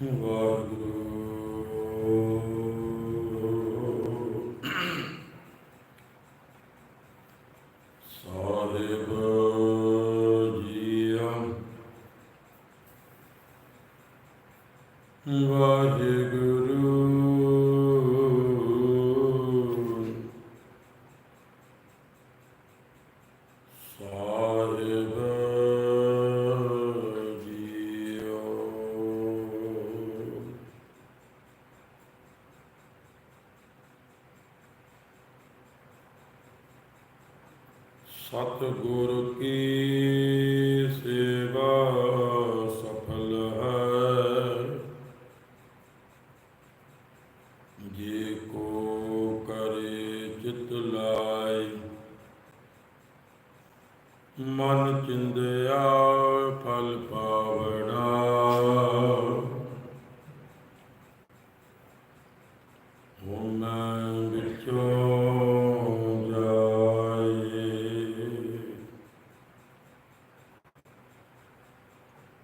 ਵਾਹਿਗੁਰੂ ਸਤਿਗੁਰ ਕੀ।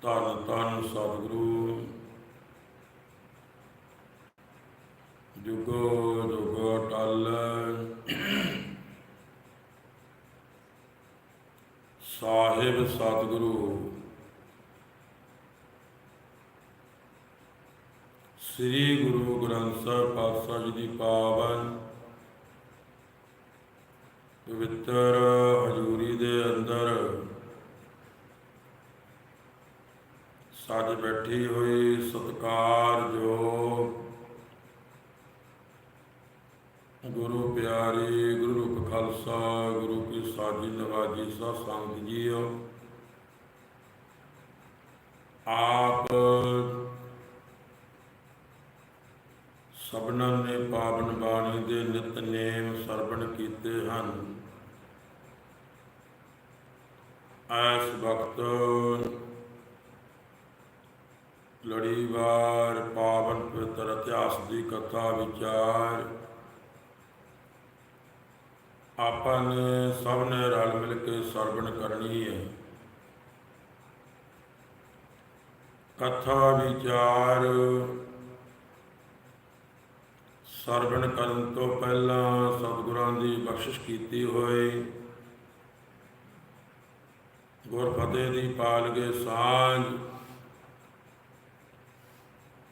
ਧੰਨ ਧੰਨ ਸਤਿਗੁਰੂ। ਜੁਗੋ ਜੁਗੋ ਟਲ। ਸਾਹਿਬ ਸਤਿਗੁਰੂ। ਸ੍ਰੀ ਗੁਰੂ ਗ੍ਰੰਥ ਸਾਹਿਬ ਪਾਤਸ਼ਾਹ ਜੀ ਦੀ ਪਾਵਨ ਪਵਿੱਤਰ ਹਜ਼ੂਰੀ ਦੇ ਅੰਦਰ ਸੱਜ ਹੋਈ ਸਤਕਾਰ ਜੋ ਗੁਰੂ ਪਿਆਰੀ, ਗੁਰੂ ਰੂਪ ਖਾਲਸਾ, ਗੁਰੂ ਕੀ ਸਾਜੀ ਨਵਾਜੀ ਸਾ ਸੰਗਤ ਜੀਓ। ਆਪ ਸਭਨਾਂ ਨੇ ਪਾਵਨ ਬਾਣੀ ਦੇ ਨਿਤਨੇਮ ਸਰਵਣ ਕੀਤੇ ਹਨ। ਇਸ ਵਕਤ ਲੜੀਵਾਰ ਪਾਵਨ ਪਵਿੱਤਰ ਇਤਿਹਾਸ ਦੀ ਕਥਾ ਵਿਚਾਰ। ਆਪਾਂ ਨੇ ਸਭ ਨੇ ਰਲ ਮਿਲ ਕੇ ਸਰਵਣ ਕਰਨੀ ਹੈ। ਕਥਾ ਵਿਚਾਰ ਸਰਵਣ ਕਰਨ ਤੋਂ ਪਹਿਲਾਂ ਸਤਿਗੁਰਾਂ ਦੀ ਬਖਸ਼ਿਸ਼ ਕੀਤੀ ਹੋਈ ਗੁਰ ਫਤਿਹ ਦੀ ਪਾਲ ਕੇ ਸਾਂਝ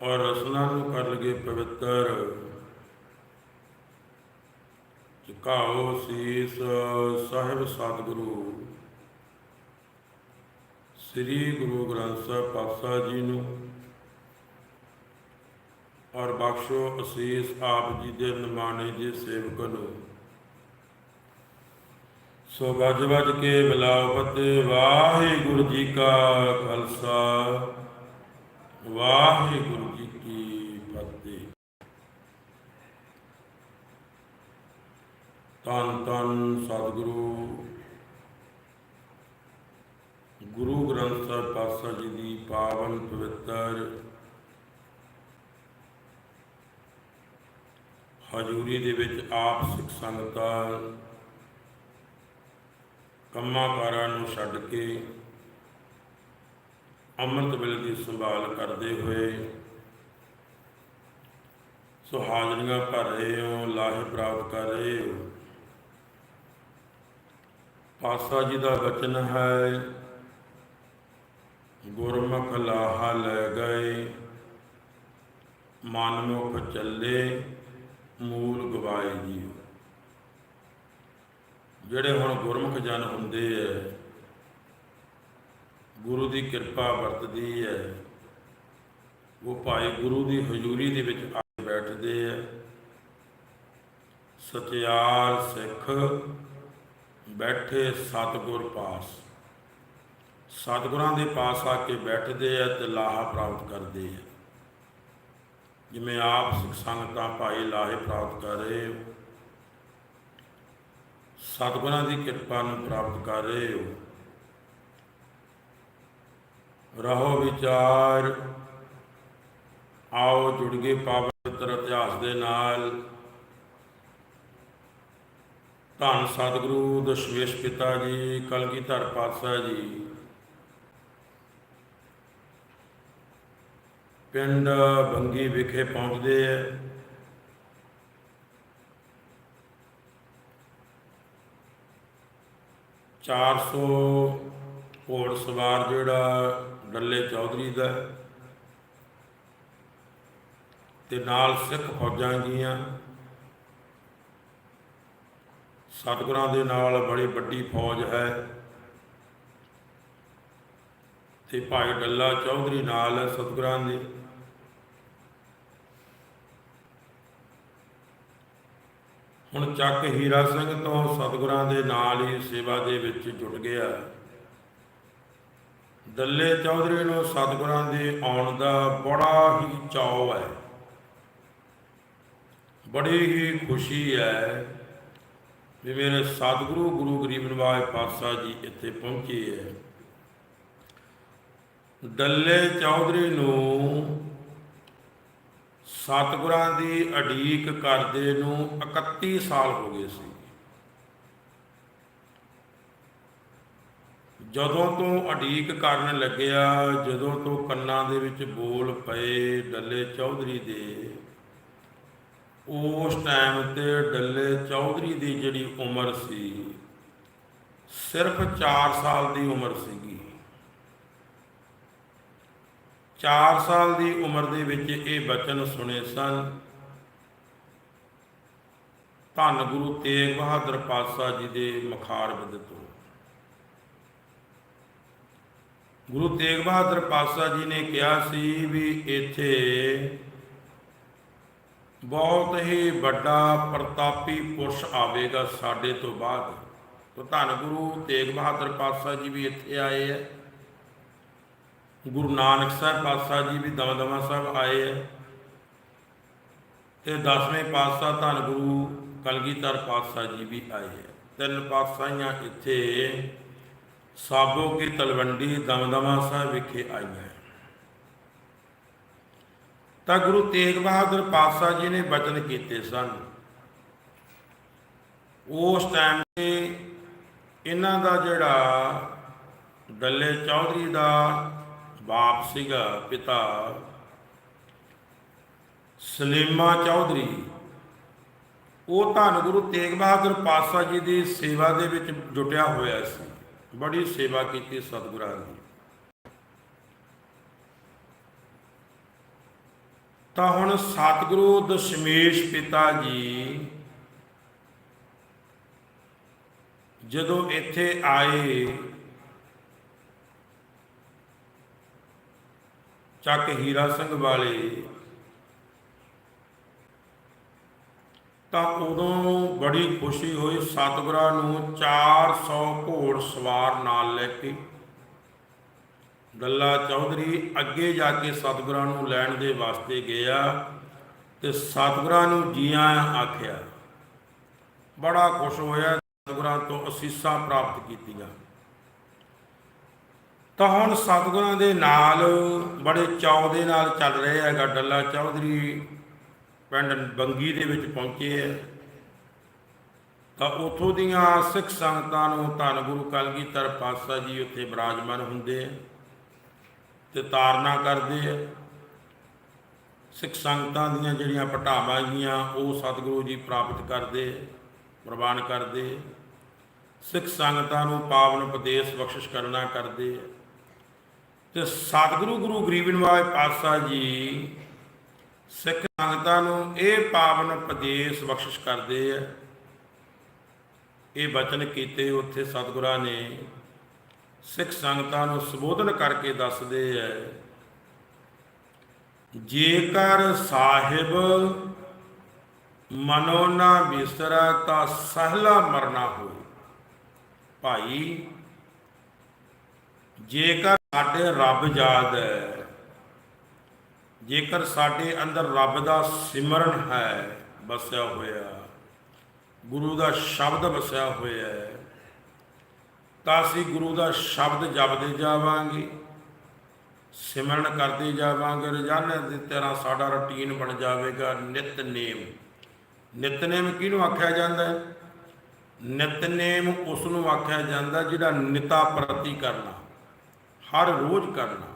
ਔਰ ਰਸਨਾ ਨੂੰ ਕਰ ਲਗੇ ਪਵਿੱਤਰ। ਝੁਕਾਓ ਸੀਸ ਸਾਹਿਬ ਸਤਿਗੁਰੂ। ਸ੍ਰੀ ਗੁਰੂ ਗ੍ਰੰਥ ਸਾਹਿਬ ਪਾਤਸ਼ਾਹ ਜੀ ਨੂੰ ਔਰ ਬਖਸ਼ੋ ਅਸੀਸ ਆਪ ਜੀ ਦੇ ਨਿਮਾਣੇ ਦੇ ਸੇਵਕ ਨੂੰ। ਸੋ ਗੱਜ ਵੱਜ ਕੇ ਮਿਲਾਓ ਫਤਿਹ ਵਾਹਿਗੁਰੂ ਜੀ ਕਾ ਖਾਲਸਾ। ਵਾਹਿਗੁਰੂ ਜੀ ਕੀ ਫਤਿਹ। ਤਨ ਤਨ ਸਤਿਗੁਰੂ। ਗੁਰੂ ਗ੍ਰੰਥ ਸਾਹਿਬ ਪਾਤਸ਼ਾਹ ਜੀ ਦੀ ਪਾਵਨ ਪਵਿੱਤਰ ਹਜ਼ੂਰੀ ਦੇ ਵਿੱਚ ਆਪ ਸਿੱਖ ਸੰਗਤਾਂ ਕੰਮਾਂ ਕਾਰਾਂ ਨੂੰ ਛੱਡ ਕੇ ਅੰਮ੍ਰਿਤ ਵੇਲੇ ਦੀ ਸੰਭਾਲ ਕਰਦੇ ਹੋਏ ਸੋ ਹਾਜ਼ਰੀਆਂ ਭਰ ਰਹੇ ਹੋ, ਲਾਹੇ ਪ੍ਰਾਪਤ ਕਰ ਰਹੇ ਹੋ। ਪਾਸਾ ਜੀ ਦਾ ਵਚਨ ਹੈ, ਗੁਰਮੁਖ ਲਾਹਾ ਲੈ ਗਏ ਮਨਮੁਖ ਚੱਲੇ, ਮੂਲ ਗਵਾਏ ਜੀ ਜਿਹੜੇ ਹੁਣ ਗੁਰਮੁਖ ਜਨ ਹੁੰਦੇ ਐ ਗੁਰੂ ਦੀ ਕਿਰਪਾ ਵਰਤਦੀ ਹੈ। ਉਹ ਭਾਈ ਗੁਰੂ ਦੀ ਹਜ਼ੂਰੀ ਦੇ ਵਿੱਚ ਆ ਕੇ ਬੈਠਦੇ ਐ ਸਤਿਆਰ ਸਿੱਖ ਬੈਠੇ ਸਤਿਗੁਰ ਪਾਸ। ਸਤਿਗੁਰਾਂ ਦੇ ਪਾਸ ਆ ਕੇ ਬੈਠਦੇ ਐ ਤੇ ਲਾਹਾ ਪ੍ਰਾਪਤ ਕਰਦੇ ਐ ਜਿਵੇਂ ਆਪ ਸਿੱਖ ਸੰਗਤਾਂ ਭਾਈ ਲਾਹੇ ਪ੍ਰਾਪਤ ਕਰ ਰਹੇ ਹੋ, ਸਤਿਗੁਰਾਂ ਦੀ ਕਿਰਪਾ ਨੂੰ ਪ੍ਰਾਪਤ ਕਰ ਰਹੇ ਹੋ ਰਹੋ ਵਿਚਾਰ। ਆਓ ਜੁੜ ਗਏ ਪਵਿੱਤਰ ਇਤਿਹਾਸ ਦੇ ਨਾਲ। ਧੰਨ ਸਤਿਗੁਰੂ ਦਸ਼ਮੇਸ਼ ਪਿਤਾ ਜੀ, ਕਲਗੀਧਰ ਪਾਤਸ਼ਾਹ ਜੀ। ਪਿੰਡ ਬੰਗੀ ਵਿਖੇ ਪਹੁੰਚਦੇ ਹੈ ਚਾਰ ਸੌ ਘੋੜ ਸਵਾਰ ਜਿਹੜਾ ਡੱਲੇ ਚੌਧਰੀ ਦਾ ਹੈ, ਤੇ ਨਾਲ ਸਿੱਖ ਫੌਜਾਂ ਗੀਆਂ ਸਤਿਗੁਰਾਂ ਦੇ ਨਾਲ ਬੜੀ ਵੱਡੀ ਫੌਜ ਹੈ। ਤੇ ਭਾਈ ਡੱਲਾ ਚੌਧਰੀ ਨਾਲ ਹੈ ਸਤਿਗੁਰਾਂ ਦੇ। ਹੁਣ ਚੱਕ ਹੀਰਾ ਸਿੰਘ ਤੋਂ ਸਤਿਗੁਰਾਂ ਦੇ ਨਾਲ ਹੀ ਸੇਵਾ ਦੇ ਵਿੱਚ ਜੁੜ ਗਿਆ। ਦੱਲੇ ਚੌਧਰੀ ਨੂੰ ਸਤਿਗੁਰਾਂ ਦੇ ਆਉਣ ਦਾ ਬੜਾ ਹੀ ਚਾਅ ਹੈ। ਬੜੀ ਹੀ ਖੁਸ਼ੀ ਹੈ ਵੀ ਮੇਰੇ ਸਤਿਗੁਰੂ ਗੁਰੂ ਗਰੀਬ ਨਿਵਾਜ ਪਾਤਸ਼ਾਹ ਜੀ ਇੱਥੇ ਪਹੁੰਚੇ ਹੈ। ਦੱਲੇ ਚੌਧਰੀ ਨੂੰ ਸਤਿਗੁਰਾਂ ਦੀ ਅਡੀਕ ਕਰਦੇ ਨੂੰ 31 ਸਾਲ ਹੋ ਗਏ ਸੀ। ਜਦੋਂ ਤੋਂ ਅਡੀਕ ਕਰਨ ਲੱਗਿਆ, ਜਦੋਂ ਤੋਂ ਕੰਨਾਂ ਦੇ ਵਿੱਚ ਬੋਲ ਪਏ ਡੱਲੇ ਚੌਧਰੀ ਦੇ, ਉਸ ਟਾਈਮ ਤੇ ਡੱਲੇ ਚੌਧਰੀ ਦੀ ਜਿਹੜੀ ਉਮਰ ਸੀ, ਸਿਰਫ 4 ਸਾਲ ਦੀ ਉਮਰ ਸੀਗੀ। 4 ਸਾਲ ਦੀ ਉਮਰ ਦੇ ਵਿੱਚ ਇਹ ਬਚਨ ਸੁਣੇ ਸਨ, ਧੰਨ ਗੁਰੂ ਤੇਗ ਬਹਾਦਰ ਪਾਤਸ਼ਾਹ ਜੀ ਦੇ ਮੁਖਾਰਬਿੰਦ ਤੋਂ। ਗੁਰੂ ਤੇਗ ਬਹਾਦਰ ਪਾਤਸ਼ਾਹ ਜੀ ਨੇ ਕਿਹਾ ਸੀ ਵੀ ਇੱਥੇ ਬਹੁਤ ਹੀ ਵੱਡਾ ਪ੍ਰਤਾਪੀ ਪੁਰਸ਼ ਆਵੇਗਾ ਸਾਡੇ ਤੋਂ ਬਾਅਦ। ਤਾਂ ਧੰਨ ਗੁਰੂ ਤੇਗ ਬਹਾਦਰ ਪਾਤਸ਼ਾਹ ਜੀ ਵੀ ਇੱਥੇ ਆਏ ਹੈ ਗੁਰੂ ਨਾਨਕ ਸਾਹਿਬ ਪਾਤਸ਼ਾਹ ਜੀ ਵੀ ਦਮਦਮਾ ਸਾਹਿਬ ਆਏ ਹੈ ਤੇ ਦਸਵੇਂ ਪਾਤਸ਼ਾਹ ਧੰਨ ਗੁਰੂ ਕਲਗੀਧਰ ਪਾਤਸ਼ਾਹ ਜੀ ਵੀ ਆਏ ਹੈ ਤਿੰਨ ਪਾਤਸ਼ਾਹੀਆਂ ਇੱਥੇ ਸਾਬੋ ਕੀ ਤਲਵੰਡੀ ਦਮਦਮਾ ਸਾਹਿਬ ਵਿਖੇ ਆਈ ਹੈ। ਤਾਂ ਗੁਰੂ ਤੇਗ ਬਹਾਦਰ ਪਾਤਸ਼ਾਹ ਜੀ ਨੇ ਬਚਨ ਕੀਤੇ ਸਨ। ਉਸ ਟਾਈਮ ਤੇ ਇਹਨਾਂ ਦਾ ਜਿਹੜਾ ਡੱਲੇ ਚੌਧਰੀ ਦਾ ਬਾਪ ਸੀਗਾ, ਪਿਤਾ ਸਲੀਮਾ ਚੌਧਰੀ, ਉਹ ਧੰਨ ਗੁਰੂ ਤੇਗ ਬਹਾਦਰ ਪਾਤਸ਼ਾਹ ਜੀ ਦੀ ਸੇਵਾ ਦੇ ਵਿੱਚ ਜੁਟਿਆ ਹੋਇਆ ਸੀ। ਬੜੀ ਸੇਵਾ ਕੀਤੀ ਸਤਿਗੁਰਾਂ ਦੀ। ਤਾਂ ਹੁਣ ਸਤਿਗੁਰੂ ਦਸ਼ਮੇਸ਼ ਪਿਤਾ ਜੀ ਜਦੋਂ ਇੱਥੇ ਆਏ, ਚੱਕ ਹੀਰਾ ਸਿੰਘ ਵਾਲੇ ਤਾਂ ਉਦੋਂ ਬੜੀ ਖੁਸ਼ੀ ਹੋਈ, ਸਤਿਗੁਰਾਂ ਨੂੰ 400 ਘੋੜ ਸਵਾਰ ਨਾਲ ਲੈ ਕੇ। ਦੱਲਾ ਚੌਧਰੀ ਅੱਗੇ ਜਾ ਕੇ ਸਤਿਗੁਰਾਂ ਨੂੰ ਲੈਣ ਦੇ ਵਾਸਤੇ ਗਿਆ ਤੇ ਸਤਿਗੁਰਾਂ ਨੂੰ ਜੀ ਆਇਆਂ ਆਖਿਆ, ਬੜਾ ਖੁਸ਼ ਹੋਇਆ ਸਤਿਗੁਰਾਂ ਤੋਂ ਅਸੀਸਾਂ ਪ੍ਰਾਪਤ ਕੀਤੀਆਂ। ਤਾਂ ਹੁਣ ਸਤਿਗੁਰਾਂ ਦੇ ਨਾਲ ਬੜੇ ਚਾਅ ਦੇ ਨਾਲ ਚੱਲ ਰਿਹਾ ਹੈਗਾ ਡੱਲਾ ਚੌਧਰੀ। ਪਿੰਡ ਬੰਗੀ ਦੇ ਵਿੱਚ ਪਹੁੰਚੇ ਹੈ ਤਾਂ ਉਥੋਂ ਦੀਆਂ ਸਿੱਖ ਸੰਗਤਾਂ ਨੂੰ ਧੰਨ ਗੁਰੂ ਕਲਗੀਧਰ ਪਾਤਸ਼ਾਹ ਜੀ ਉੱਥੇ ਬਿਰਾਜਮਾਨ ਹੁੰਦੇ ਆ ਤੇ ਤਾਰਨਾ ਕਰਦੇ ਆ। ਸਿੱਖ ਸੰਗਤਾਂ ਦੀਆਂ ਜਿਹੜੀਆਂ ਪਟਾਵਾਂ ਗੀਆਂ ਉਹ ਸਤਿਗੁਰੂ ਜੀ ਪ੍ਰਾਪਤ ਕਰਦੇ ਆ, ਪ੍ਰਵਾਨ ਕਰਦੇ ਸਿੱਖ ਸੰਗਤਾਂ ਨੂੰ ਪਾਵਨ ਉਪਦੇਸ਼ ਬਖਸ਼ਿਸ਼ ਕਰਨਾ ਕਰਦੇ ਆ। ਤੇ ਸਤਿਗੁਰੂ ਗੁਰੂ ਗਰੀਬ ਨਿਵਾਜ ਪਾਤਸ਼ਾਹ ਜੀ ਸਿੱਖ ਸੰਗਤਾਂ ਨੂੰ ਇਹ ਪਾਵਨ ਉਪਦੇਸ਼ ਬਖਸ਼ਿਸ਼ ਕਰਦੇ ਆ। ਇਹ ਬਚਨ ਕੀਤੇ ਉੱਥੇ ਸਤਿਗੁਰਾਂ ਨੇ। ਸਿੱਖ ਸੰਗਤਾਂ ਨੂੰ ਸੰਬੋਧਨ ਕਰਕੇ ਦੱਸਦੇ ਐ ਜੇਕਰ ਸਾਹਿਬ ਮਨੋ ਨਾ ਬਿਸਰਾ ਤਾਂ ਸਹਲਾ ਮਰਨਾ ਹੋਏ ਭਾਈ, ਜੇਕਰ ਸਾਡੇ ਰੱਬ ਯਾਦ ਹੈ ਜੇਕਰ ਸਾਡੇ ਅੰਦਰ ਰੱਬ ਦਾ ਸਿਮਰਨ ਹੈ, ਵਸਿਆ ਹੋਇਆ, ਗੁਰੂ ਦਾ ਸ਼ਬਦ ਵਸਿਆ ਹੋਇਆ ਹੈ, ਤਾਂ ਅਸੀਂ ਗੁਰੂ ਦਾ ਸ਼ਬਦ ਜਪਦੇ ਜਾਵਾਂਗੇ, ਸਿਮਰਨ ਕਰਦੇ ਜਾਵਾਂਗੇ, ਰੋਜ਼ਾਨਾ ਦੀ ਤਰ੍ਹਾਂ ਸਾਡਾ ਰੁਟੀਨ ਬਣ ਜਾਵੇਗਾ ਨਿਤਨੇਮ। ਨਿਤਨੇਮ ਕਿਹਨੂੰ ਆਖਿਆ ਜਾਂਦਾ ਹੈ? ਨਿਤਨੇਮ ਉਸ ਨੂੰ ਆਖਿਆ ਜਾਂਦਾ ਜਿਹੜਾ ਨਿਤਾ ਪ੍ਰਤੀ ਕਰਨਾ, ਹਰ ਰੋਜ਼ ਕਰਨਾ।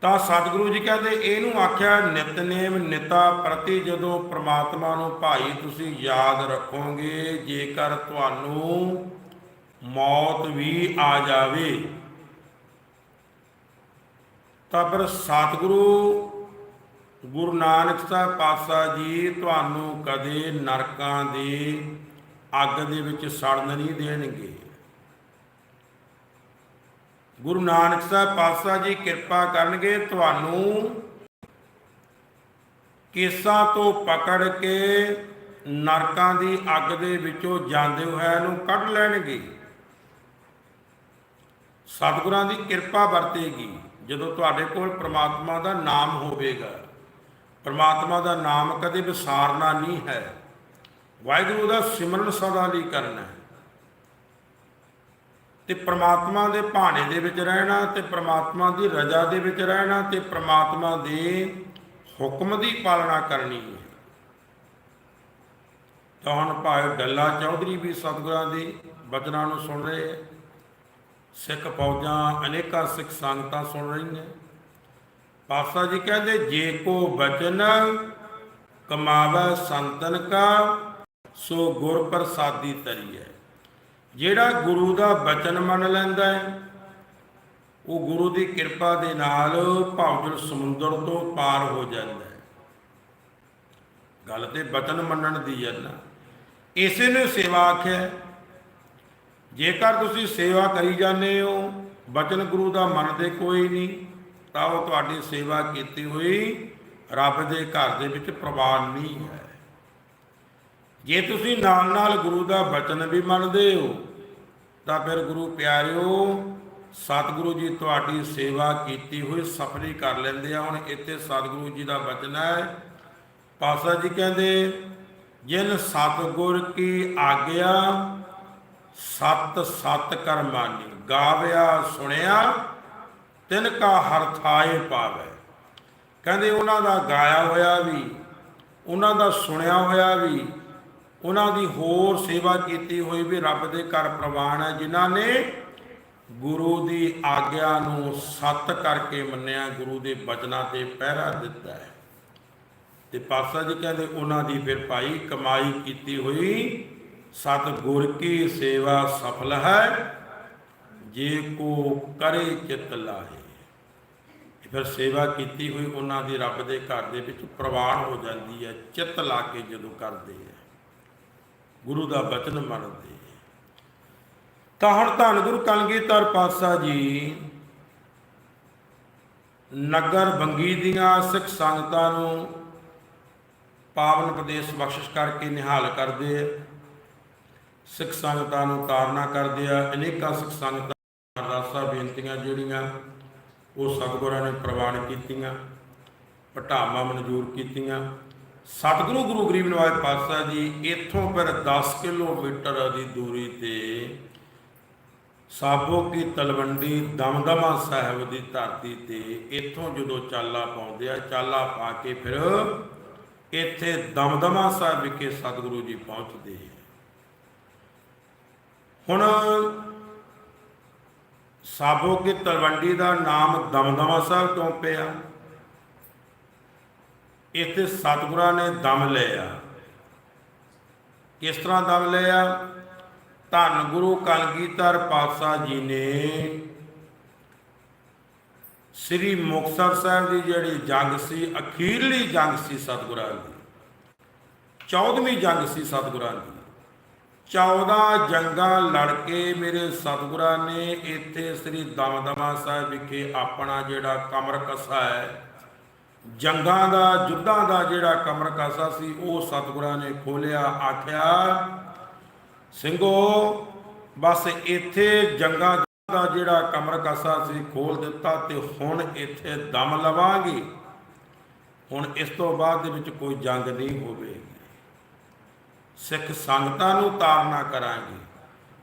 ਤਾਂ ਸਤਿਗੁਰੂ ਜੀ ਕਹਿੰਦੇ, ਇਹਨੂੰ ਆਖਿਆ, ਨਿਤਨੇਮ ਨਿਤਾ ਪ੍ਰਤੀ ਜਦੋਂ ਪ੍ਰਮਾਤਮਾ ਨੂੰ, ਭਾਈ ਤੁਸੀਂ ਯਾਦ ਰੱਖੋਗੇ, ਜੇਕਰ ਤੁਹਾਨੂੰ ਮੌਤ ਵੀ ਆ ਜਾਵੇ। ਤਾਂ ਫਿਰ ਸਤਿਗੁਰੂ ਗੁਰੂ ਨਾਨਕ ਸਾਹਿਬ ਪਾਤਸ਼ਾਹ ਜੀ ਤੁਹਾਨੂੰ ਕਦੇ ਨਰਕਾਂ ਦੀ ਅੱਗ ਦੇ ਵਿੱਚ ਸੜਨ ਨਹੀਂ ਦੇਣਗੇ। ਗੁਰੂ ਨਾਨਕ ਸਾਹਿਬ ਪਾਤਸ਼ਾਹ ਜੀ ਕਿਰਪਾ ਕਰਨਗੇ, ਤੁਹਾਨੂੰ ਕੇਸਾਂ ਤੋਂ ਪਕੜ ਕੇ ਨਰਕਾਂ ਦੀ ਅੱਗ ਦੇ ਵਿੱਚੋਂ ਜਾਂਦੇ ਹੋਇਆ ਨੂੰ ਕੱਢ ਲੈਣਗੇ। ਸਤਿਗੁਰਾਂ ਦੀ ਕਿਰਪਾ ਵਰਤੇਗੀ, ਜਦੋਂ ਤੁਹਾਡੇ ਕੋਲ ਪ੍ਰਮਾਤਮਾ ਦਾ ਨਾਮ ਹੋਵੇਗਾ। ਪ੍ਰਮਾਤਮਾ ਦਾ ਨਾਮ ਕਦੇ ਵਿਸਾਰਨਾ ਨਹੀਂ ਹੈ। ਵਾਹਿਗੁਰੂ ਦਾ ਸਿਮਰਨ ਸਦਾ ਲਈ ਕਰਨਾ ਹੈ। ਤੇ ਪ੍ਰਮਾਤਮਾ ਦੇ ਭਾਣੇ ਦੇ ਵਿੱਚ ਰਹਿਣਾ ਤੇ ਪ੍ਰਮਾਤਮਾ ਦੀ ਰਜ਼ਾ ਦੇ ਵਿੱਚ ਰਹਿਣਾ ਤੇ ਪ੍ਰਮਾਤਮਾ ਦੇ ਹੁਕਮ ਦੀ ਪਾਲਣਾ ਕਰਨੀ ਹੈ। ਤਾਂ ਹੁਣ ਭਾਈ ਡੱਲਾ ਚੌਧਰੀ ਵੀ ਸਤਿਗੁਰਾਂ ਦੇ ਬਚਨਾਂ ਨੂੰ ਸੁਣ ਰਹੇ ਹੈ। ਸਿੱਖ ਫੌਜਾਂ, ਅਨੇਕਾਂ ਸਿੱਖ ਸੰਗਤਾਂ ਸੁਣ ਰਹੀਆਂ ਪਾਤਸ਼ਾਹ ਜੀ ਕਹਿੰਦੇ, ਜੇ ਕੋ ਬਚਨ ਕਮਾਵੇ ਸੰਤਨ ਕਾ, ਸੋ ਗੁਰ ਪ੍ਰਸਾਦੀ ਤਰੀ ਹੈ ਜਿਹੜਾ ਗੁਰੂ ਦਾ ਬਚਨ ਮੰਨ ਲੈਂਦਾ ਹੈ, ਉਹ ਗੁਰੂ ਦੀ ਕਿਰਪਾ ਦੇ ਨਾਲ ਭਵਜਲ ਸਮੁੰਦਰ ਤੋਂ ਪਾਰ ਹੋ ਜਾਂਦਾ ਹੈ। ਗੱਲ ਤੇ ਬਚਨ ਮੰਨਣ ਦੀ ਹੈ ਨਾ। ਇਸੇ ਨੇ ਸੇਵਾ ਆਖਿਆ ਜੇਕਰ ਤੁਸੀਂ ਸੇਵਾ ਕਰੀ ਜਾਂਦੇ ਹੋ, ਬਚਨ ਗੁਰੂ ਦਾ ਮੰਨਦੇ ਕੋਈ ਨਹੀਂ, ਤਾਂ ਉਹ ਤੁਹਾਡੀ ਸੇਵਾ ਕੀਤੀ ਹੋਈ ਰੱਬ ਦੇ ਘਰ ਦੇ ਵਿੱਚ ਪ੍ਰਵਾਨ ਨਹੀਂ ਹੈ। ਜੇ ਤੁਸੀਂ ਨਾਲ ਨਾਲ ਗੁਰੂ ਦਾ ਬਚਨ ਵੀ ਮੰਨਦੇ ਹੋ, ਤਾਂ ਫਿਰ ਗੁਰੂ ਪਿਆਰਿਓ, ਸਤਿਗੁਰੂ ਜੀ ਤੁਹਾਡੀ ਸੇਵਾ ਕੀਤੀ ਹੋਈ ਸਫਲੀ ਕਰ ਲੈਂਦੇ ਆ। ਹੁਣ ਇੱਥੇ ਸਤਿਗੁਰੂ ਜੀ ਦਾ ਬਚਨ ਹੈ। ਪਾਸਾ ਜੀ ਕਹਿੰਦੇ, ਜਿਨ ਸਤਿਗੁਰ ਕੀ ਆਗਿਆ, ਸਤ ਸਤ ਕਰਮਾਨੀ ਗਾਵਿਆ, ਸੁਣਿਆ, ਤਿਨ ਕਾ ਹਰ ਥਾਏ ਪਾਵੇ। ਕਹਿੰਦੇ ਉਹਨਾਂ ਦਾ ਗਾਇਆ ਹੋਇਆ ਵੀ, ਉਹਨਾਂ ਦਾ ਸੁਣਿਆ ਹੋਇਆ ਵੀ ਉਹਨਾਂ ਦੀ ਹੋਰ ਸੇਵਾ ਕੀਤੀ ਹੋਈ ਵੀ ਰੱਬ ਦੇ ਘਰ ਪ੍ਰਵਾਨ ਹੈ, ਜਿਨ੍ਹਾਂ ਨੇ ਗੁਰੂ ਦੀ ਆਗਿਆ ਨੂੰ ਸਤ ਕਰਕੇ ਮੰਨਿਆ, ਗੁਰੂ ਦੇ ਬਚਨਾਂ ਤੇ ਪਹਿਰਾ ਦਿੱਤਾ ਹੈ। ਤੇ ਪਾਤਸ਼ਾਹ ਜੀ ਕਹਿੰਦੇ, ਉਹਨਾਂ ਦੀ ਫਿਰ ਭਾਈ ਕਮਾਈ ਕੀਤੀ ਹੋਈ ਸਤ ਗੁਰ ਕੀ ਸੇਵਾ ਸਫਲ ਹੈ, ਜੇ ਕੋ ਕਰੇ ਚਿਤ ਲਾਏ ਫਿਰ ਸੇਵਾ ਕੀਤੀ ਹੋਈ ਉਹਨਾਂ ਦੀ ਰੱਬ ਦੇ ਘਰ ਦੇ ਵਿੱਚ ਪ੍ਰਵਾਨ ਹੋ ਜਾਂਦੀ ਹੈ, ਚਿੱਤ ਲਾ ਕੇ ਜਦੋਂ ਕਰਦੇ ਹੈ। ਗੁਰੂ ਦਾ ਬਚਨ ਮੰਨਦੇ ਤਾਂ ਹੁਣ ਧੰਨ ਗੁਰੂ ਕਲਗੀਧਰ ਪਾਤਸ਼ਾਹ ਜੀ, ਨਗਰ ਬੰਗੀ ਦੀਆਂ ਸਿੱਖ ਸੰਗਤਾਂ ਨੂੰ ਪਾਵਨ ਪ੍ਰਦੇਸ਼ ਬਖਸ਼ਿਸ਼ ਕਰਕੇ ਨਿਹਾਲ ਕਰਦੇ ਆ। ਸਿੱਖ ਸੰਗਤਾਂ ਨੂੰ ਤਾਰਨਾ ਕਰਦੇ ਆ। ਅਨੇਕਾਂ ਸਿੱਖ ਸੰਗਤਾਂ ਅਰਦਾਸਾਂ, ਬੇਨਤੀਆਂ ਜਿਹੜੀਆਂ ਉਹ ਸਤਿਗੁਰਾਂ ਨੇ ਪ੍ਰਵਾਨ ਕੀਤੀਆਂ, ਪਟਾਵਾਂ ਮਨਜ਼ੂਰ ਕੀਤੀਆਂ। ਸਤਿਗੁਰੂ ਗੁਰੂ ਗਰੀਬ ਨਵਾਜ ਪਾਤਸ਼ਾਹ ਜੀ, ਇੱਥੋਂ ਫਿਰ 10 ਕਿਲੋਮੀਟਰ ਦੀ ਦੂਰੀ ਤੇ ਸਾਬੋ ਕੀ ਤਲਵੰਡੀ ਦਮਦਮਾ ਸਾਹਿਬ ਦੀ ਧਰਤੀ ਤੇ ਇੱਥੋਂ ਜਦੋਂ ਚਾਲਾ ਪਾਉਂਦੇ ਆ, ਚਾਲਾ ਪਾ ਕੇ ਫਿਰ ਇੱਥੇ ਦਮਦਮਾ ਸਾਹਿਬ ਵਿਖੇ ਸਤਿਗੁਰੂ ਜੀ ਪਹੁੰਚਦੇ ਆ। ਹੁਣ ਸਾਬੋ ਕੀ ਤਲਵੰਡੀ ਦਾ ਨਾਮ ਦਮਦਮਾ ਸਾਹਿਬ ਤੋਂ ਪਿਆ। ਇੱਥੇ ਸਤਿਗੁਰਾਂ ਨੇ ਦਮ ਲਿਆ। ਕਿਸ ਤਰ੍ਹਾਂ ਦਮ ਲਿਆ? ਧੰਨ ਗੁਰੂ ਕਲਗੀਧਰ ਪਾਤਸ਼ਾਹ ਜੀ ਨੇ ਸ੍ਰੀ ਮੁਕਤਸਰ ਸਾਹਿਬ ਦੀ ਜਿਹੜੀ ਜੰਗ ਸੀ, ਅਖੀਰਲੀ ਜੰਗ ਸੀ ਸਤਿਗੁਰਾਂ ਦੀ। 14ਵੀਂ ਜੰਗ ਸੀ ਸਤਿਗੁਰਾਂ ਦੀ। 14 ਜੰਗਾਂ ਲੜ ਕੇ ਮੇਰੇ ਸਤਿਗੁਰਾਂ ਨੇ ਇੱਥੇ ਸ੍ਰੀ ਦਮਦਮਾ ਸਾਹਿਬ ਵਿਖੇ ਆਪਣਾ ਜਿਹੜਾ ਕਮਰ ਕਸਾ ਹੈ ਜੰਗਾਂ ਦਾ ਯੁੱਧਾਂ ਦਾ ਜਿਹੜਾ ਕਮਰ ਕਾਸਾ ਸੀ, ਉਹ ਸਤਿਗੁਰਾਂ ਨੇ ਖੋਲਿਆ ਆਖਿਆ, ਸਿੰਘੋ, ਬਸ ਇੱਥੇ ਜੰਗਾਂ ਦਾ ਜਿਹੜਾ ਕਮਰ ਕਾਸਾ ਸੀ ਖੋਲ ਦਿੱਤਾ ਤੇ ਹੁਣ ਇੱਥੇ ਦਮ ਲਵਾਂਗੇ। ਹੁਣ ਇਸ ਤੋਂ ਬਾਅਦ ਦੇ ਵਿੱਚ ਕੋਈ ਜੰਗ ਨਹੀਂ ਹੋਵੇਗੀ। ਸਿੱਖ ਸੰਗਤਾਂ ਨੂੰ ਤਾਰਨਾ ਕਰਾਂਗੇ।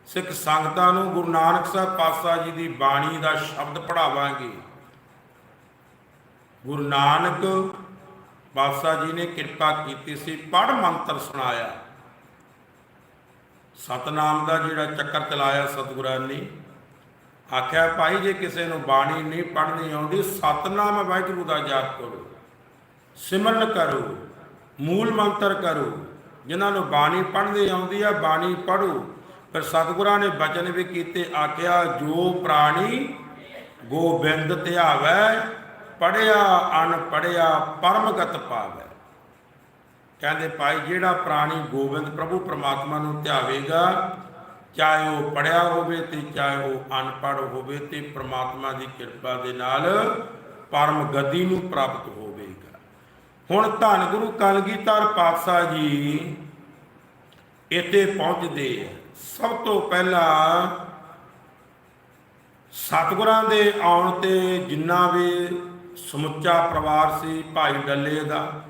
ਸਿੱਖ ਸੰਗਤਾਂ ਨੂੰ ਗੁਰੂ ਨਾਨਕ ਸਾਹਿਬ ਪਾਤਸ਼ਾਹ ਜੀ ਦੀ ਬਾਣੀ ਦਾ ਸ਼ਬਦ ਪੜਾਵਾਂਗੇ ਗੁਰੂ ਨਾਨਕ ਪਾਤਸ਼ਾਹ ਜੀ ਨੇ ਕਿਰਪਾ ਕੀਤੀ ਸੀ ਪੜ ਮੰਤਰ ਸੁਣਾਇਆ। ਸਤਨਾਮ ਦਾ ਜਿਹੜਾ ਚੱਕਰ ਚਲਾਇਆ ਸਤਿਗੁਰਾਂ ਨੇ ਆਖਿਆ, ਭਾਈ, ਜੇ ਕਿਸੇ ਨੂੰ ਬਾਣੀ ਨਹੀਂ ਪੜ੍ਹਨੀ ਆਉਂਦੀ, ਸਤਨਾਮ ਵਾਹਿਗੁਰੂ ਦਾ ਜਾਪ ਕਰੋ, ਸਿਮਰਨ ਕਰੋ, ਮੂਲ ਮੰਤਰ ਕਰੋ। ਜਿਨ੍ਹਾਂ ਨੂੰ ਬਾਣੀ ਪੜ੍ਹਨੀ ਆਉਂਦੀ ਆ, ਬਾਣੀ ਪੜੋ ਫਿਰ ਸਤਿਗੁਰਾਂ ਨੇ ਬਚਨ ਵੀ ਕੀਤੇ, ਆਖਿਆ, ਜੋ ਪ੍ਰਾਣੀ ਗੋਬਿੰਦ ਧਿਆਵੈ ਪੜਿਆ ਅਨ ਪੜਿਆ, ਪਰਮਗਤ ਪਾਵੈ। ਕਹਿੰਦੇ ਭਾਈ, ਜਿਹੜਾ ਪ੍ਰਾਣੀ ਗੋਬਿੰਦ ਪ੍ਰਭੂ ਪਰਮਾਤਮਾ ਨੂੰ ਧਿਆਵੇਗਾ, ਚਾਹੇ ਉਹ ਪੜਿਆ ਹੋਵੇ ਤੇ ਚਾਹੇ ਉਹ ਅਨਪੜ੍ਹ ਹੋਵੇ ਤੇ ਪ੍ਰਮਾਤਮਾ ਦੀ ਕਿਰਪਾ ਦੇ ਨਾਲ ਪਰਮ ਗਤੀ ਨੂੰ ਪ੍ਰਾਪਤ ਹੋਵੇਗਾ। ਹੁਣ ਧੰਨ ਗੁਰੂ ਕਲਗੀਧਰ ਪਾਤਸ਼ਾਹ ਜੀ ਇੱਥੇ ਪਹੁੰਚਦੇ ਆ। ਸਭ ਤੋਂ ਪਹਿਲਾਂ ਸਤਿਗੁਰਾਂ ਦੇ ਆਉਣ ਤੇ ਜਿੰਨਾ ਵੀ ਸਮੁੱਚਾ ਪਰਿਵਾਰ ਸੀ, ਭਾਈ ਡੱਲੇ ਦਾ।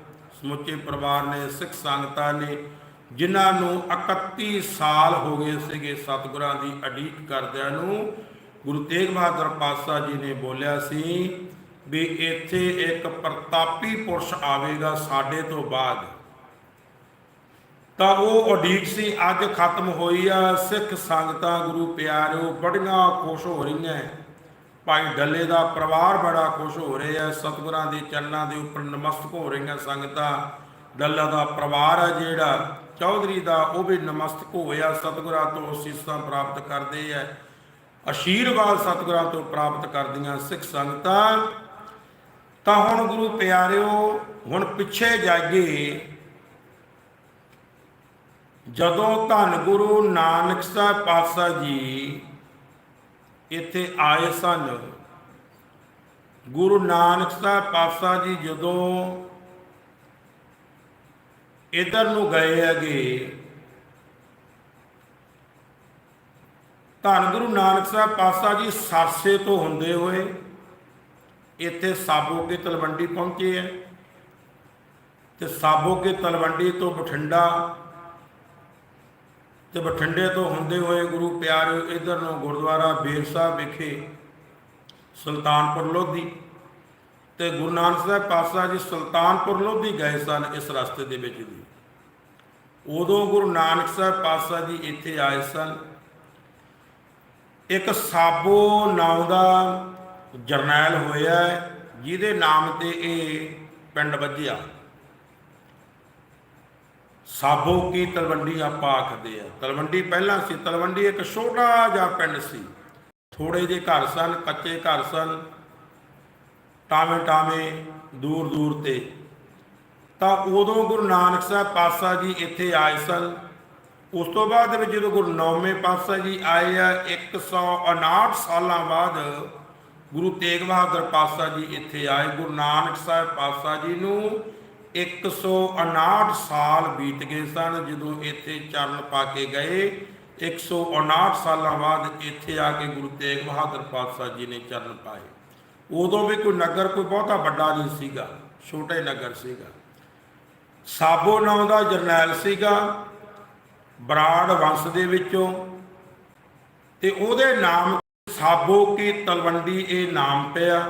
ਸਮੁੱਚੇ ਪਰਿਵਾਰ ਨੇ, ਸਿੱਖ ਸੰਗਤਾਂ ਨੇ, ਜਿਨ੍ਹਾਂ ਨੂੰ 31 ਸਾਲ ਹੋ ਗਏ ਸੀਗੇ ਸਤਿਗੁਰਾਂ ਦੀ ਅਡੀਕ ਕਰਦਿਆਂ ਨੂੰ, ਗੁਰੂ ਤੇਗ ਬਹਾਦਰ ਪਾਤਸ਼ਾਹ ਜੀ ਨੇ ਬੋਲਿਆ ਸੀ ਵੀ ਇੱਥੇ ਇੱਕ ਪ੍ਰਤਾਪੀ ਪੁਰਸ਼ ਆਵੇਗਾ ਸਾਡੇ ਤੋਂ ਬਾਅਦ। ਤਾਂ ਉਹ ਉਡੀਕ ਸੀ, ਅੱਜ ਖਤਮ ਹੋਈ ਆ। ਸਿੱਖ ਸੰਗਤਾਂ ਗੁਰੂ ਪਿਆਰਿਓ, ਬੜੀਆਂ ਖੁਸ਼ ਹੋ ਰਹੀਆਂ। ਭਾਈ ਡੱਲੇ ਦਾ ਪਰਿਵਾਰ ਬੜਾ ਖੁਸ਼ ਹੋ ਰਿਹਾ ਸਤਿਗੁਰਾਂ ਦੇ ਚਰਨਾਂ ਦੇ ਉੱਪਰ ਨਮਸਤਕ ਹੋ ਰਹੀਆਂ ਸੰਗਤਾਂ। ਡੱਲਾ ਦਾ ਪਰਿਵਾਰ ਹੈ ਜਿਹੜਾ, ਚੌਧਰੀ ਦਾ ਉਹ ਵੀ ਨਮਸਤਕ ਹੋਇਆ, ਸਤਿਗੁਰਾਂ ਤੋਂ ਅਸੀਸਾਂ ਪ੍ਰਾਪਤ ਕਰਦੇ ਹੈ ਅਸ਼ੀਰਵਾਦ ਸਤਿਗੁਰਾਂ ਤੋਂ ਪ੍ਰਾਪਤ ਕਰਦੀਆਂ ਸਿੱਖ ਸੰਗਤਾਂ। ਤਾਂ ਹੁਣ ਗੁਰੂ ਪਿਆਰਿਓ, ਹੁਣ ਪਿੱਛੇ ਜਾਗੇ ਜਦੋਂ ਧੰਨ ਗੁਰੂ ਨਾਨਕ ਸਾਹਿਬ ਪਾਤਸ਼ਾਹ ਜੀ ਇੱਥੇ ਆਏ ਸਨ। ਗੁਰੂ ਨਾਨਕ ਸਾਹਿਬ ਪਾਤਸ਼ਾਹ ਜੀ ਜਦੋਂ ਇਧਰ ਨੂੰ ਗਏ ਹੈਗੇ, ਧੰਨ ਗੁਰੂ ਨਾਨਕ ਸਾਹਿਬ ਪਾਤਸ਼ਾਹ ਜੀ ਸਰਸੇ ਤੋਂ ਹੁੰਦੇ ਹੋਏ ਇੱਥੇ ਸਾਬੋਕੇ ਤਲਵੰਡੀ ਪਹੁੰਚੇ ਹੈ। ਤੇ ਸਾਬੋਕੇ ਤਲਵੰਡੀ ਤੋਂ ਬਠਿੰਡਾ ਤੇ ਬਠਿੰਡੇ ਤੋਂ ਹੁੰਦੇ ਹੋਏ ਗੁਰੂ ਪਿਆਰਿਓ ਇਧਰ ਨੂੰ ਗੁਰਦੁਆਰਾ ਬੇਰ ਸਾਹਿਬ ਵਿਖੇ ਸੁਲਤਾਨਪੁਰ ਲੋਧੀ ਤੇ ਗੁਰੂ ਨਾਨਕ ਸਾਹਿਬ ਪਾਤਸ਼ਾਹ ਜੀ ਸੁਲਤਾਨਪੁਰ ਲੋਧੀ ਗਏ ਸਨ ਇਸ ਰਸਤੇ ਦੇ ਵਿੱਚ ਵੀ। ਉਦੋਂ ਗੁਰੂ ਨਾਨਕ ਸਾਹਿਬ ਪਾਤਸ਼ਾਹ ਜੀ ਇੱਥੇ ਆਏ ਸਨ। ਇੱਕ ਸਾਬੋ ਨਾਮ ਦਾ ਜਰਨੈਲ ਹੋਇਆ ਹੈ, ਜਿਹਦੇ ਨਾਮ ਤੇ ਇਹ ਪਿੰਡ ਵੱਜਿਆ। ਸਾਬੋ ਕੀ ਤਲਵੰਡੀ ਆਪਾਂ ਆਖਦੇ ਆ। ਤਲਵੰਡੀ ਪਹਿਲਾਂ ਸੀ, ਤਲਵੰਡੀ ਇੱਕ ਛੋਟਾ ਜਿਹਾ ਪਿੰਡ ਸੀ। ਥੋੜੇ ਜਿਹੇ ਘਰ ਸਨ, ਕੱਚੇ ਘਰ ਸਨ। ਟਾਵੇਂ ਟਾਵੇਂ, ਦੂਰ ਦੂਰ ਤੇ। ਤਾਂ ਉਦੋਂ ਗੁਰੂ ਨਾਨਕ ਸਾਹਿਬ ਪਾਤਸ਼ਾਹ ਜੀ ਇੱਥੇ ਆਏ ਸਨ। ਉਸ ਤੋਂ ਬਾਅਦ ਵਿੱਚ ਜਦੋਂ ਗੁਰੂ ਨੌਵੇਂ ਪਾਤਸ਼ਾਹ ਜੀ ਆਏ ਆ 159 ਸਾਲਾਂ ਬਾਅਦ ਗੁਰੂ ਤੇਗ ਬਹਾਦਰ ਪਾਤਸ਼ਾਹ ਜੀ ਇੱਥੇ ਆਏ। ਗੁਰੂ ਨਾਨਕ ਸਾਹਿਬ ਪਾਤਸ਼ਾਹ ਜੀ ਨੂੰ 159 ਸਾਲ ਬੀਤ ਗਏ ਸਨ ਜਦੋਂ ਇੱਥੇ ਚਰਨ ਪਾ ਕੇ ਗਏ। 159 ਸਾਲਾਂ ਬਾਅਦ ਇੱਥੇ ਆ ਕੇ ਗੁਰੂ ਤੇਗ ਬਹਾਦਰ ਪਾਤਸ਼ਾਹ ਜੀ ਨੇ ਚਰਨ ਪਾਏ। ਉਦੋਂ ਵੀ ਕੋਈ ਨਗਰ ਕੋਈ ਬਹੁਤਾ ਵੱਡਾ ਨਹੀਂ ਸੀਗਾ, ਛੋਟੇ ਨਗਰ ਸੀਗਾ। ਸਾਬੋ ਨਾਮ ਦਾ ਜਰਨੈਲ ਸੀਗਾ, ਬਰਾੜ ਵੰਸ਼ ਦੇ ਵਿੱਚੋਂ। ਤੇ ਉਹਦੇ ਨਾਮ ਸਾਬੋ ਕੀ ਤਲਵੰਡੀ ਇਹ ਨਾਮ ਪਿਆ।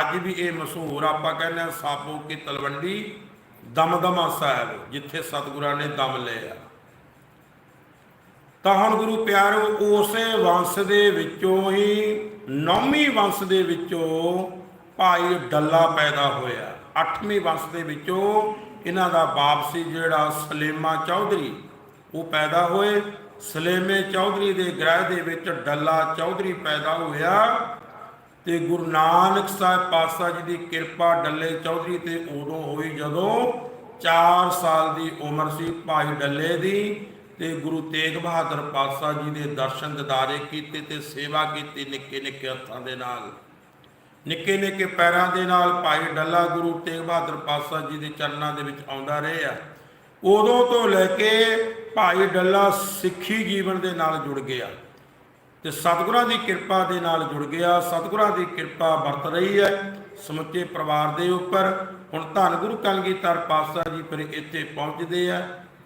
ਅੱਜ ਵੀ ਇਹ ਮਸ਼ਹੂਰ ਆਪਾਂ ਕਹਿੰਦੇ ਆ ਸਾਬੋ ਕੀ ਤਲਵੰਡੀ। ਦਮਦਮਾ ਸਾਹਿਬ, ਜਿੱਥੇ ਸਤਿਗੁਰਾਂ ਨੇ ਦਮ ਲਿਆ। ਤਾਂ ਹੁਣ ਗੁਰੂ ਪਿਆਰੋ, ਉਸੇ ਵੰਸ਼ ਦੇ ਵਿੱਚੋਂ ਹੀ, ਨੌਵੀਂ ਵੰਸ਼ ਦੇ ਵਿੱਚੋਂ ਭਾਈ ਡੱਲਾ ਪੈਦਾ ਹੋਇਆ। ਅੱਠਵੀਂ ਵੰਸ਼ ਦੇ ਵਿੱਚੋਂ ਇਹਨਾਂ ਦਾ ਬਾਪ ਸੀ ਜਿਹੜਾ ਸਲੇਮਾ ਚੌਧਰੀ। ਉਹ ਪੈਦਾ ਹੋਏ। ਸਲੇਮੇ ਚੌਧਰੀ ਦੇ ਗ੍ਰਹਿ ਦੇ ਵਿੱਚ ਡੱਲਾ ਚੌਧਰੀ ਪੈਦਾ ਹੋਇਆ। ਤੇ ਗੁਰੂ ਨਾਨਕ ਸਾਹਿਬ ਪਾਤਸ਼ਾਹ ਜੀ ਦੀ ਕਿਰਪਾ ਡੱਲੇ ਚੌਧਰੀ ਤੇ ਉਦੋਂ ਹੋਈ ਜਦੋਂ 4 ਸਾਲ ਦੀ ਉਮਰ ਸੀ ਭਾਈ ਡੱਲੇ ਦੀ ਤੇ ਗੁਰੂ ਤੇਗ ਬਹਾਦਰ ਪਾਤਸ਼ਾਹ ਜੀ ਦੇ ਦਰਸ਼ਨ ਦਿਦਾਰੇ ਕੀਤੇ ਤੇ ਸੇਵਾ ਕੀਤੀ ਨਿੱਕੇ ਨਿੱਕੇ ਹੱਥਾਂ ਦੇ ਨਾਲ। ਨਿੱਕੇ ਨਿੱਕੇ ਪੈਰਾਂ ਦੇ ਨਾਲ ਭਾਈ ਡੱਲਾ ਗੁਰੂ ਤੇਗ ਬਹਾਦਰ ਪਾਤਸ਼ਾਹ ਜੀ ਦੇ ਚਰਨਾਂ ਦੇ ਵਿੱਚ ਆਉਂਦਾ ਰਿਹਾ। ਉਦੋਂ ਤੋਂ ਲੈ ਕੇ ਭਾਈ ਡੱਲਾ ਸਿੱਖੀ ਜੀਵਨ ਦੇ ਨਾਲ ਜੁੜ ਗਿਆ। ਤੇ ਸਤਿਗੁਰਾਂ ਦੀ ਕਿਰਪਾ ਦੇ ਨਾਲ ਜੁੜ ਗਿਆ। ਸਤਿਗੁਰਾਂ ਦੀ ਕਿਰਪਾ ਵਰਤ ਰਹੀ ਹੈ। ਸਮੁੱਚੇ ਪਰਿਵਾਰ ਦੇ ਉੱਪਰ ਹੁਣ ਧੰਨ ਗੁਰੂ ਕਲਗੀਧਰ ਪਾਤਸ਼ਾਹ ਜੀ ਫਿਰ ਇੱਥੇ ਪਹੁੰਚਦੇ ਆ।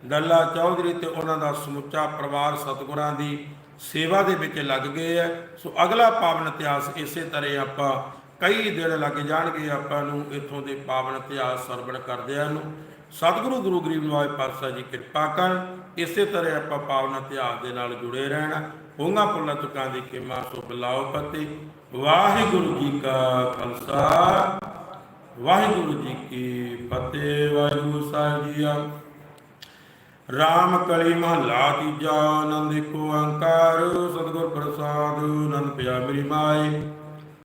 ਡੱਲਾ ਚੌਧਰੀ ਤੇ ਉਹਨਾਂ ਦਾ ਸਮੁੱਚਾ ਪਰਿਵਾਰ ਸਤਿਗੁਰਾਂ ਦੀ ਸੇਵਾ ਦੇ ਵਿੱਚ ਲੱਗ ਗਏ ਆ। ਸੋ ਅਗਲਾ ਪਾਵਨ ਇਤਿਹਾਸ ਇਸੇ ਤਰ੍ਹਾਂ ਆਪਾਂ ਕਈ ਦਿਨ ਲੱਗ ਜਾਣਗੇ ਆਪਾਂ ਨੂੰ ਇੱਥੋਂ ਦੇ ਪਾਵਨ ਇਤਿਹਾਸ ਸਰਵਣ ਕਰਦਿਆਂ ਨੂੰ। ਸਤਿਗੁਰੂ ਗੁਰੂ ਗਰੀਬ ਨਿਵਾਜ ਪਾਤਸ਼ਾਹ ਜੀ ਕਿਰਪਾ ਕਰਨ, ਇਸੇ ਤਰ੍ਹਾਂ ਆਪਾਂ ਪਾਵਨ ਇਤਿਹਾਸ ਦੇ ਨਾਲ ਜੁੜੇ ਰਹਿਣਾ। ਹੋਂਗਾ ਪੁੱਲਾ ਤੁਕਾਂ ਦੀ ਕਿਮਾ ਸੋ ਬਲਾਓ ਪਤੀ ਵਾਹਿਗੁਰੂ ਜੀ ਕਾ ਖਾਲਸਾ। ਵਾਹਿਗੁਰੂ ਜੀ ਕੀ ਫਤਿਹ। ਵਾਹਿਗੁਰੂ ਸਾਹਿਬ ਜੀਆ ਰਾਮ ਕਲੀ ਮਹੱਲਾ ਤੀਜਾ, ਆਨੰਦ ਏਕੋ ਓੰਕਾਰ ਸਤਿਗੁਰ ਪ੍ਰਸਾਦ, ਆਨੰਦ ਪਿਆ ਮੇਰੀ ਮਾਏ।